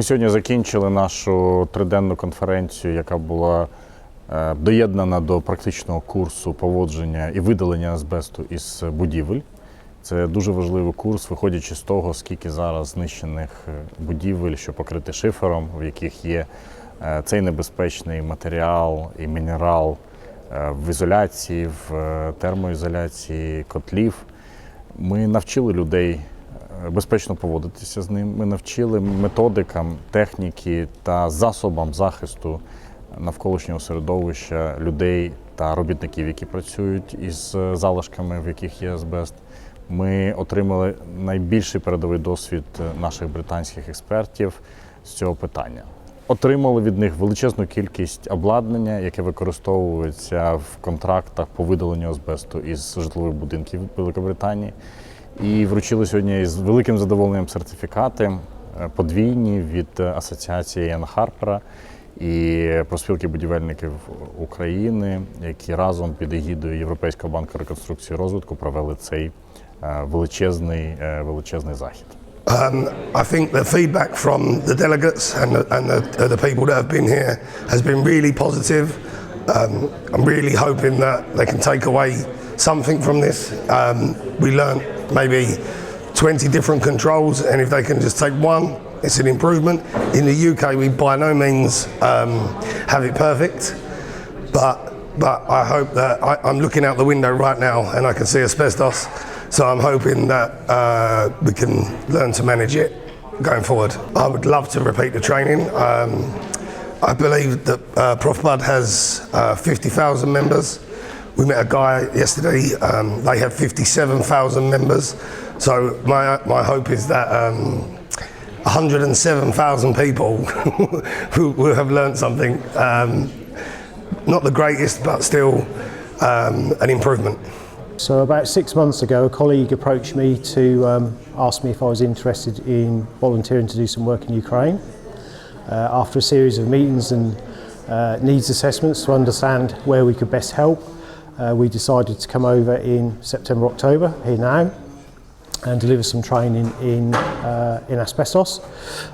Ми сьогодні закінчили нашу триденну конференцію, яка була е, доєднана до практичного курсу поводження і видалення азбесту із будівель. Це дуже важливий курс, виходячи з того, скільки зараз знищених е, будівель, що покриті шифером, в яких є е, цей небезпечний матеріал і мінерал в ізоляції, в термоізоляції котлів. Ми навчили людей безпечно поводитися з ним. Ми навчили методикам, техніки та засобам захисту навколишнього середовища людей та робітників, які працюють із залишками, в яких є азбест. Ми отримали найбільший передовий досвід наших британських експертів з цього питання. Отримали від них величезну кількість обладнання, яке використовується в контрактах по видаленню азбесту із житлових будинків Великобританії. І вручили сьогодні з великим задоволенням сертифікати е, подвійні від асоціації Яна Харпера і проспілки будівельників України, які разом під егідою Європейського банку реконструкції і розвитку провели цей е, величезний, е, величезний захід. Um, I think the feedback from the delegates and the, and the, uh, the people that have been here has been really positive. Um, I'm really hoping that they can take away something from this. Um, we learned maybe 20 different controls, and if they can just take one, it's an improvement. In the UK, we by no means um, have it perfect, but but I hope that I, I'm looking out the window right now and I can see asbestos. So I'm hoping that uh, we can learn to manage it going forward. I would love to repeat the training. Um, I believe that uh, Prof Bud has uh, 50,000 members. We met a guy yesterday, um, they have 57,000 members. So my, my hope is that um, 107,000 people who will have learned something. Um, not the greatest, but still um, an improvement. So about six months ago, a colleague approached me to um, ask me if I was interested in volunteering to do some work in Ukraine. Uh, after a series of meetings and uh, needs assessments to understand where we could best help, uh, we decided to come over in September, October, here now, and deliver some training in, uh, in asbestos.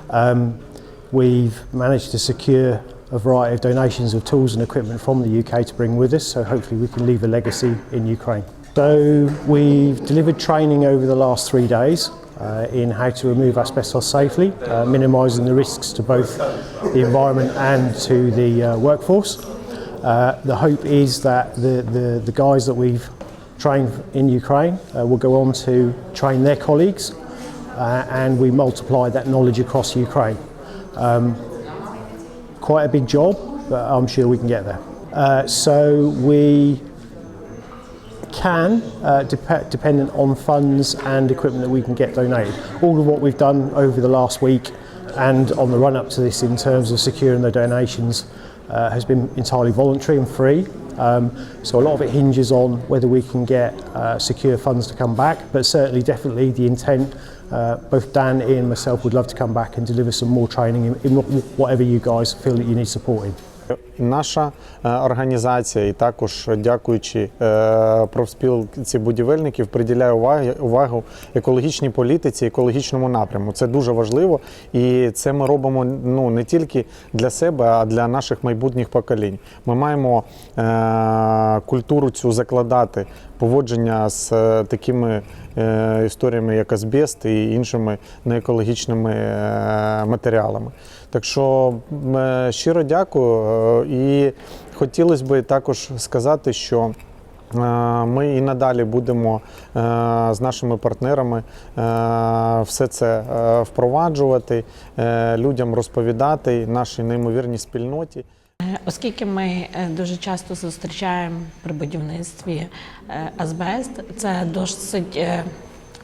Um, we've managed to secure a variety of donations of tools and equipment from the UK to bring with us, so hopefully we can leave a legacy in Ukraine. So we've delivered training over the last three days uh, in how to remove asbestos safely, uh, minimising the risks to both the environment and to the uh, workforce. Uh, the hope is that the, the, the guys that we've trained in Ukraine uh, will go on to train their colleagues uh, and we multiply that knowledge across Ukraine. Um, quite a big job, but I'm sure we can get there. Uh, so we can, uh, dep- dependent on funds and equipment that we can get donated. All of what we've done over the last week and on the run up to this in terms of securing the donations uh, has been entirely voluntary and free. Um, so a lot of it hinges on whether we can get uh, secure funds to come back, but certainly, definitely the intent, uh, both Dan, Ian and myself would love to come back and deliver some more training in, in whatever you guys feel that you need support in. Наша е, організація, і також дякуючи е, профспілці будівельників, приділяє уваги, увагу екологічній політиці, екологічному напряму. Це дуже важливо, і це ми робимо ну не тільки для себе, а для наших майбутніх поколінь. Ми маємо е, культуру цю закладати, поводження з такими історіями, як азбест і іншими неекологічними матеріалами. Так що е, щиро дякую. е, І хотілося б також сказати, що е, ми і надалі будемо з нашими партнерами все це впроваджувати, людям розповідати нашій неймовірній спільноті. Оскільки ми дуже часто зустрічаємо при будівництві азбест, це досить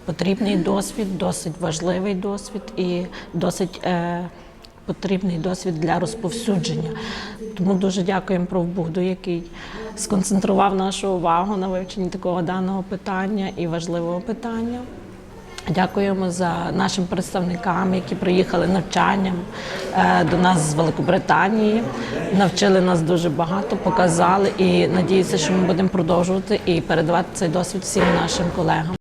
потрібний досвід, досить важливий досвід і досить потрібний досвід для розповсюдження. Тому дуже дякуємо профбуду, який сконцентрував нашу увагу на вивченні такого даного питання і важливого питання. Дякуємо за нашим представникам, які приїхали навчанням е, до нас з Великобританії. Навчили нас дуже багато, показали і надіюся, що ми будемо продовжувати і передавати цей досвід всім нашим колегам.